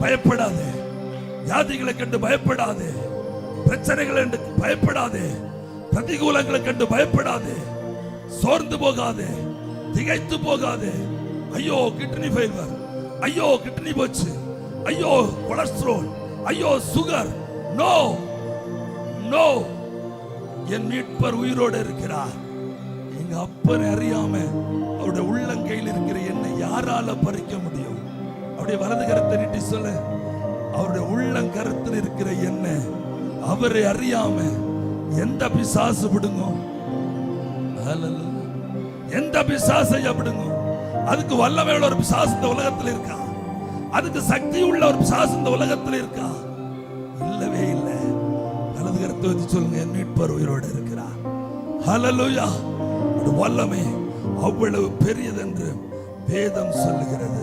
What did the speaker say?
பயப்படாதே. வியாதிகளை கண்டு பயப்படாதே. பிரச்சனைகளை கண்டு பயப்படாதே. பிரதிகூலங்களை கண்டு பயப்படாதே. சோர்ந்து போகாதே. திகைத்து போகாதே. ஐயோ கிட்னி ஃபெயில்வர் ஐயோ கிட்னி போச்சு. ஐயோ கொலஸ்ட்ரோல் ஐயோ சுகர் நோ நோ என் மீட்பர் உயிரோடு இருக்கிறார். எங்க அப்பனை அறியாம அவருடைய உள்ளங்கையில் இருக்கிற என்னை யாரால பறிக்க முடியும்? அவருடைய வலது கரத்தை நீட்டி சொல்ல. அவருடைய உள்ளங்கரத்தில் இருக்கிற என்ன அவரை அறியாம எந்த பிசாசு விடுங்க? எந்த பிசாசை விடுங்க? அதுக்கு வல்லமையுள்ள ஒரு பிசாசு இந்த உலகத்தில் இருக்கா? அதுக்கு சக்தி உள்ள ஒரு பிசாசு இந்த உலகத்தில் இருக்கா? இல்லவே இல்லை. வலது கரத்தை வச்சு சொல்லுங்க மீட்பர் உயிரோடு இருக்கிறா ஹலலுயா வல்லமை அவ்வளவு பெரியதென்று வேதம் சொல்லுகிறது.